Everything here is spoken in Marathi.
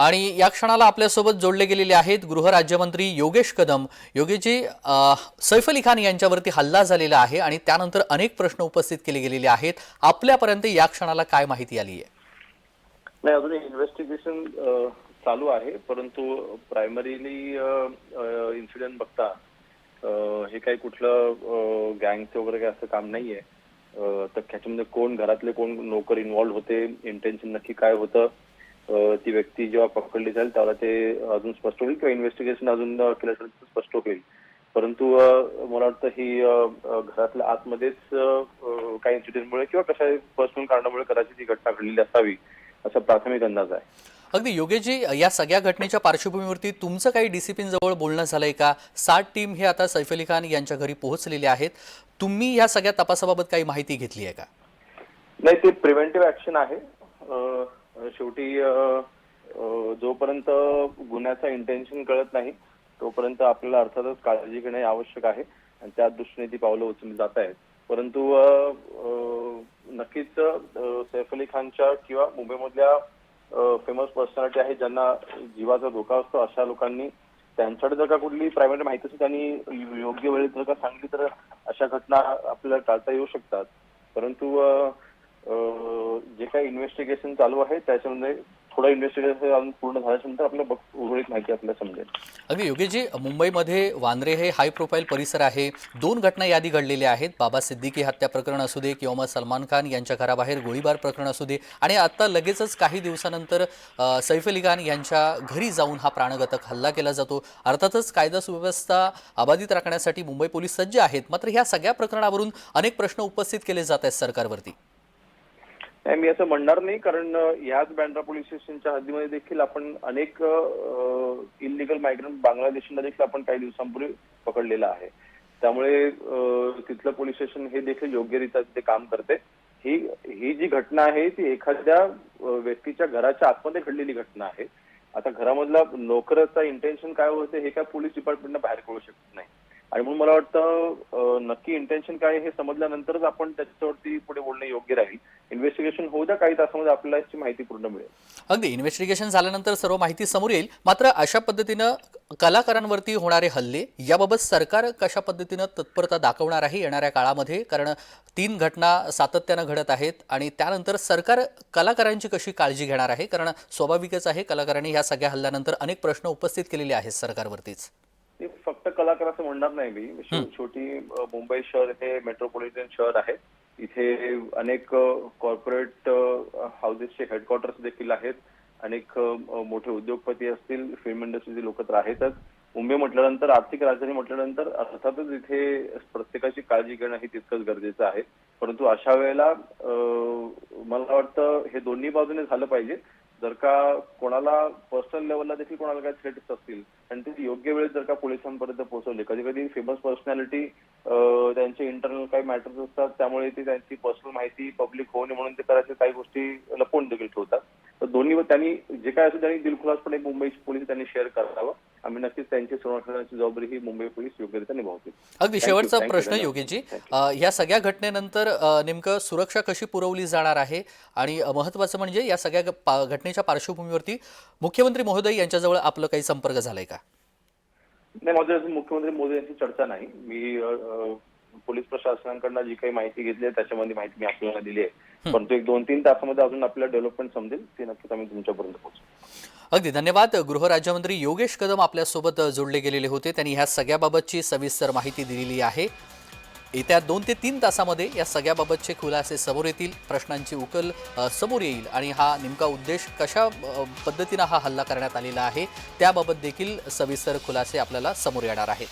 आणि या क्षणाला आपल्यासोबत जोडले गेलेले आहेत गृहराज्यमंत्री योगेश कदम. योगेशजी सैफ अली खान यांच्यावरती हल्ला झालेला आहे आणि त्यानंतर अनेक प्रश्न उपस्थित केले गेलेले आहेत. आपल्यापर्यंत या क्षणाला काय माहिती आली आहे? नाही अजून इन्व्हेस्टिगेशन चालू आहे. परंतु प्रायमरीली इन्सिडेंट बघता हे काही कुठलं गँगचं वगैरे काही असं काम नाहीये. तर त्याच्यामध्ये कोण घरातले कोण नोकर इन्व्हॉल्व्ह होते इंटेन्शन नक्की काय होतं ती व्यक्ती जेव्हा पकडली जाईल त्याला ते अजून स्पष्ट होईल किंवा इन्व्हेस्टिगेशन अजून अ, केल्यानंतर स्पष्ट होईल. परंतु मला वाटतं ही घरातल्या आतमध्येच काही इन्सिडेंटमुळे किंवा कशा पर्सनल कारणामुळे कदाचित ही घटना घडलेली असावी असा प्राथमिक अंदाज आहे. अगदी. योगेशजी या सगळ्या घटनेच्या पार्श्वभूमीवरती तुमचं काही डिसिप्लिन जवळ बोलणं झालंय का? सात टीम हे आता सैफ अली खान यांच्या घरी पोहोचलेले आहेत. तुम्ही या सगळ्या तपासाबाबत काही माहिती घेतली आहे का? नाही ते प्रिव्हेंटिव्ह ऍक्शन आहे. शेवटी जोपर्यंत गुन्ह्याचा इंटेन्शन कळत नाही तोपर्यंत आपल्याला अर्थातच काळजी घेणे आवश्यक आहे आणि त्या दृष्टीने ती पावलं उचलली जात आहेत. परंतु नक्कीच सैफ अली खानच्या किंवा मुंबईमधल्या फेमस पर्सनॅलिटी आहे ज्यांना जीवाचा धोका असतो अशा लोकांनी त्यांच्याकडे जर का कुठली प्रायव्हेट माहिती असेल त्यांनी योग्य वेळेत जर का सांगली तर अशा घटना आपल्याला टाळता येऊ शकतात. परंतु जे काही इन्व्हेस्टिगेशन चालू आहे त्याच्यामध्ये थोडं इन्व्हेस्टिगेशन पूर्ण झाल्यानंतर आपल्याला बघ- उर्वरित माहिती आपल्याला समजेल. अगदी योगेशजी मुंबईमध्ये वांद्रे हे हाय प्रोफाईल परिसर आहे. दोन घटना यादी घडलेल्या आहेत. बाबा सिद्दीकी हत्या प्रकरण असू दे किंवा मग सलमान खान यांच्या घराबाहेर गोळीबार प्रकरण असू दे. आणि आता लगेचच काही दिवसानंतर अ, सैफ अली खान यांच्या घरी जाऊन हा प्राणघातक हल्ला केला जातो. अर्थातच कायदा सुव्यवस्था अबाधित राखण्यासाठी मुंबई पोलीस सज्ज आहेत. मात्र ह्या सगळ्या प्रकरणावरून अनेक प्रश्न उपस्थित केले जात आहेत सरकारवरती. नाही मी असं म्हणणार नाही कारण ह्याच याच बँड्रा पोलीस स्टेशनच्या हद्दीमध्ये देखील आपण अनेक इलिगल मायग्रंट बांगलादेशींना देखील आपण काही दिवसांपूर्वी पकडलेलं आहे. त्यामुळे तिथलं पोलीस स्टेशन हे देखील योग्यरित्या तिथे काम करते. ही ही जी घटना आहे ती एखाद्या व्यक्तीच्या घराच्या आतमध्ये घडलेली घटना आहे. आता घरामधला नोकराचा इंटेन्शन काय होते हे काय पोलीस डिपार्टमेंटला बाहेर कळू शकत नाही. आणि म्हणून मला वाटतं नक्की इंटेन्शन काय हे समजल्यानंतरच आपण त्याच्यावरती पुढे बोलणं योग्य राहील. इन्व्हेस्टिगेशन होऊ द्या काही तासामध्ये आपल्याला याची माहिती पूर्ण मिळेल. अगदी. इन्व्हेस्टिगेशन झाल्यानंतर सर्व माहिती समोर येईल. मात्र अशा पद्धतीनं कलाकारांवरती होणारे हल्ले याबाबत सरकार कशा पद्धतीनं तत्परता दाखवणार आहे येणाऱ्या काळामध्ये? कारण तीन घटना सातत्यानं घडत आहेत आणि त्यानंतर सरकार कलाकारांची कशी काळजी घेणार आहे? कारण स्वाभाविकच आहे कलाकारांनी ह्या सगळ्या हल्ल्यानंतर अनेक प्रश्न उपस्थित केलेले आहेत सरकारवरतीच. कलाकार असं म्हणणार नाही मी. अ, मुंबई शहर हे मेट्रोपॉलिटन शहर आहे. इथे अनेक कॉर्पोरेट हाऊसेसचे हेडक्वार्टर्स देखील आहेत. अनेक मोठे उद्योगपती असतील फिल्म इंडस्ट्रीचे लोक तर आहेतच. मुंबई म्हटल्यानंतर आर्थिक राजधानी म्हटल्यानंतर अर्थातच इथे प्रत्येकाची काळजी घेणं हे तितकंच गरजेचं आहे. परंतु अशा वेळेला मला वाटतं हे दोन्ही बाजूने झालं पाहिजे. जर का कोणाला पर्सनल लेवलला देखील कोणाला काही थ्रेट्स असतील आणि ते योग्य वेळेत जर का पोलिसांपर्यंत पोहोचवले कधी कधी फेमस पर्सनॅलिटी त्यांचे इंटरनल काही मॅटर्स असतात त्यामुळे ते त्यांची पर्सनल माहिती पब्लिक होऊ नये म्हणून ते करायचे काही गोष्टी लपवून देखील ठेवतात. तर दोन्ही त्यांनी जे काय असेल त्यांनी दिलखुलासपणे मुंबई पोलीस त्यांनी शेअर करावं. आम्ही नक्कीच त्यांची संरक्षणाची जबाबदारी ही मुंबई पोलीस योग्यरित्या निभावतील. अगदी शेवटचा प्रश्न अ, या सगळ्या घटनेनंतर नेमकं सुरक्षा कशी पुरवली जाणार आहे? आणि अ, महत्त्वाचं म्हणजे या सगळ्या घटनेच्या पार्श्वभूमीवरती मुख्यमंत्री महोदय यांच्याजवळ आपलं काही संपर्क झालाय का? नाही माझ्या मुख्यमंत्री मोदी यांची चर्चा नाही. मी पोलीस प्रशासनाकडनं जी काही माहिती घेतली आहे त्याच्यामध्ये माहिती मी आपल्याला दिली आहे. परंतु एक दोन तीन तासामध्ये अजून आपल्याला डेव्हलपमेंट समजेल ते नक्कीच आम्ही तुमच्यापर्यंत पोहोचू अगदी धन्यवाद. गृहराज्यमंत्री योगेश कदम आपल्यासोबत जोडले गेलेले होते. त्यांनी ह्या सगळ्याबाबतची सविस्तर माहिती दिलेली आहे. येत्या दोन ते तीन तासामध्ये या सगळ्याबाबतचे खुलासे समोर येतील प्रश्नांची उकल समोर येईल आणि हा नेमका उद्देश कशा पद्धतीनं हा हल्ला करण्यात आलेला आहे त्याबाबत देखील सविस्तर खुलासे आपल्याला समोर येणार आहेत.